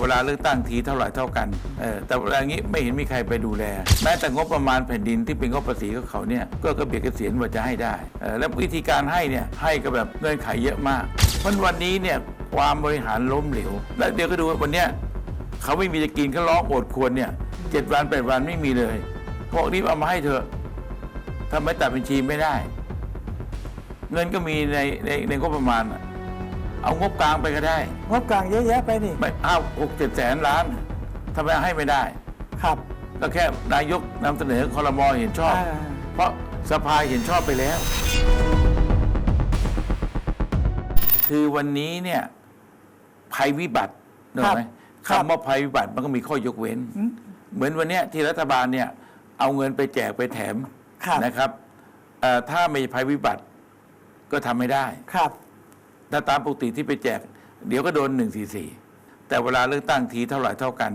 เวลาเลือกตั้งทีเท่าไหร่เท่ากันเออแต่เวลางี้ไม่เห็นมีใครไปดูแล แม้แต่งบประมาณแผ่นดินที่เป็นงบภาษีของเขาเนี่ยก็กระเบียดกระเสียนว่าจะให้ได้เออแล้ววิธีการให้เนี่ยให้ก็แบบเงื่อนไขเยอะมากเพราะวันนี้เนี่ยความบริหารล้มเหลวแล้วเดี๋ยวก็ดูว่าวันเนี้ยเขาไม่มีจะกินเขาร้องโอดควรเนี่ยเจ็ดวันแปดวันไม่มีเลยพวกนี้เอามาให้เถอะทำไมตัดบัญชีไม่ได้ เงินก็มีในในในงบประมาณอะ เอางบกลางไปก็ได้งบกลางเยอะแยะไปนี่ไม่อ้าวหกเจ็ดแสนล้านทำไมให้ไม่ได้ ครับก็แค่นายกนำเสนอคอรมอเห็นชอบ อ่าเพราะสภาเห็นชอบไปแล้ว คือวันนี้เนี่ย ภัยวิบัติเนกอะไหมครับคำว่าภัยวิบัติมันก็มีข้อยกเว้น อืม เหมือนวันเนี้ยที่รัฐบาลเนี่ยเอาเงินไปแจกไปแถมครับ นะครับเอ่อถ้าไม่ภัยวิบัติก็ทำไม่ได้ ครับ ถ้าตามปกติที่ไปแจก เดี๋ยวก็โดนหนึ่งสี่สี่แต่เวลาเลือกตั้งทีเท่าไหร่เท่ากัน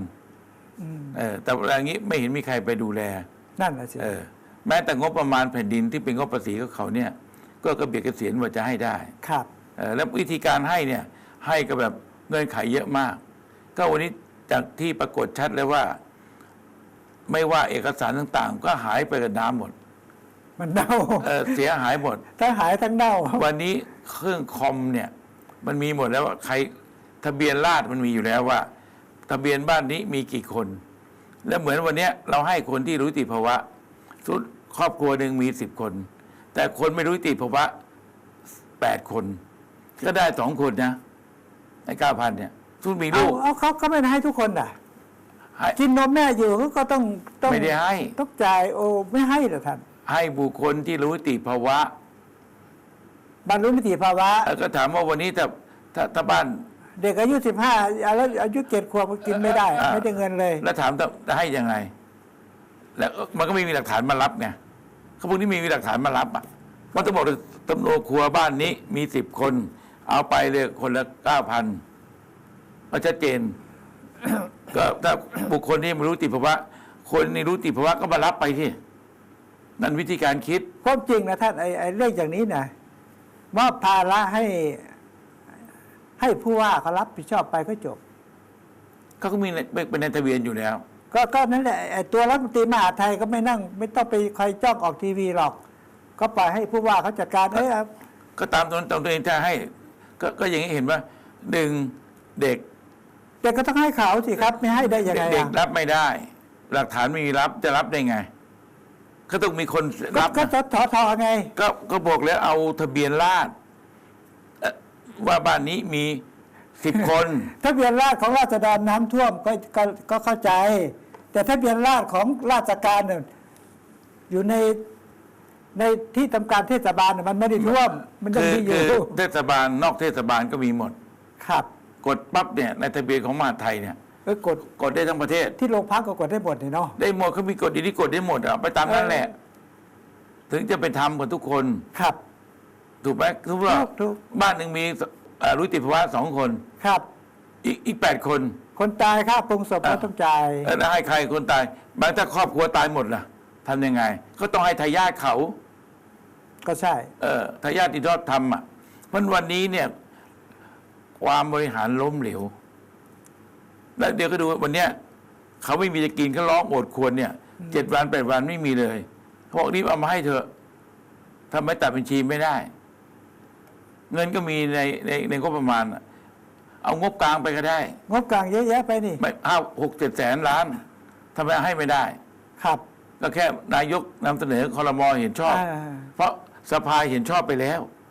อืมเออแต่เวลางี้ไม่เห็นมีใครไปดูแล นั่นแหละสิเออ แม้แต่งบประมาณแผ่นดินที่เป็นงบภาษีของเขาเนี่ย ก็กระเบียดกระเสียนว่าจะให้ได้ ครับเออแล้ววิธีการให้เนี่ย ให้ก็แบบเงื่อนไขเยอะมาก ก็วันนี้จากที่ปรากฏชัดเลยว่า ไม่ว่าเอกสารต่างๆ ก็หายไปกับน้ำหมด มันเน่าเออเสียหายหมด ทั้งหายทั้งเน่าวันนี้เครื่องคอมเนี่ย มันมีหมดแล้วว่าใครทะเบียนราษฎร์มันมีอยู่แล้วว่า ทะเบียนบ้านนี้มีกี่คน แล้วเหมือนวันเนี้ยเราให้คนที่รู้นิติภาวะสุดครอบครัวหนึ่งมีสิบคน แต่คนไม่รู้นิติภาวะแปดคน ก็ได้สองคนนะไอ้เก้าพันเนี่ยสุดมีเอาลูกเอาเขาเขาไม่ได้ให้ทุกคนอะให้กินนมแม่อยู่เขาก็ต้องต้องไม่ได้ให้ต้องจ่ายโอ้ไม่ให้เหรอท่านให้บุคคลที่รู้นิติภาวะ บรรลุนิติภาวะ แล้วก็ถามว่าวันนี้ถ้าถ้าถ้าบ้านเด็กอายุสิบห้าแล้วอายุเจ็ดขวบก็กินไม่ได้ อ่าไม่ได้เงินเลย แล้วถามจะจะให้ยังไง แล้วมันก็ไม่มีหลักฐานมารับไงเขาพวกนี้ไมมีหลักฐานมารับอะมันต้องบอกเลยตำรวจครัวบ้านนี้มีสิบคน เอาไปเลยคนละเก้าพันมันชัดเจน ก็ถ้าบุคคลที่ไม่รู้ติภาวะ คนนี่รู้ติภาวะก็มารับไปที่นั่นวิธีการคิด ความจริงนะท่านไอ้ไอ้เรื่องอย่างนี้นะ มอบภาระให้ ให้ผู้ว่าเขารับผิดชอบไปก็จบ เขาก็มีในเป็นในทะเบียนอยู่แล้ว ก็ก็นั่นแหละไอ้ตัวรัฐมนตรีมหาดไทยก็ไม่นั่ง ไม่ต้องไปคอยจ้องออกทีวีหรอก ก็ปล่อยให้ผู้ว่าเขาจัดการเอ้ยก็ตามตนตามตัวเองถ้าให้ ก็ก็อย่างนี้เห็นว่าหนึ่งเด็กเด็กก็ต้องให้เขาสิครับ ไม่ให้ได้ยังไงเด็กอะๆรับไม่ได้ หลักฐานไม่มีรับจะรับได้ไง ก็ต้องมีคนก็รับก็นะจะถอทอไง ก็ก็บอกแล้วเอาทะเบียนราษฎร์เอ่อว่าบ้านนี้มีสิบคน ทะเบียนราษฎร์ของราษฎรน้ำท่วมก็ก็ก็เข้าใจ แต่ทะเบียนราษฎร์ของราชการเนี่ยอยู่ในในที่ทำการเทศบาลเนี่ยมันไม่ได้ท่วม มันยังคือมีอคืยู่อเทศบาลนอกเทศบาลก็มีหมด ครับ กดปั๊บเนี่ยในทะเบียนของมหาดไทยเนี่ย เออกดกดได้ทั้งประเทศ ที่โรงพักก็กดได้หมดนี่เนาะได้หมดเขามีกฎดีที่กดได้หมดอะไปตามนั้นแหละ ถึงจะเป็นธรรมกับทุกคน ครับ ถูกไหมทุกว่าถูกถูกบ้านหนึ่งมีเอ่อรู้ติภาวะสองคน ครับ อีกอีกแปดคนคนตายค่าปรุงศพก็ต้องจ่ายเออแล้วให้ใครคนตายบางถ้าครอบครัวตายหมดล่ะทำยังไง ก็ต้องให้ทายาทเขา ก็ใช่ เออทายาทที่ทอดทำอะเพราะวันนี้เนี่ย ความบริหารล้มเหลว แล้วเดี๋ยวก็ดูว่าวันเนี้ยเขาไม่มีจะกินเขาร้องโอดควรเนี่ยเจ็ดวันแปดวันไม่มีเลยเขาบอกรีบเอามาให้เถอะทำไมตัดบัญชีไม่ได้ เงินก็มีในในในงบประมาณอะเอางบกลางไปก็ได้ งบกลางเยอะแยะไปนี่ ไม่อ้าวหกเจ็ดแสนล้านทำไมให้ไม่ได้ ครับ ก็แค่นายกนำเสนอคอรมอเห็นชอบ อ่า เพราะสภาเห็นชอบไปแล้ว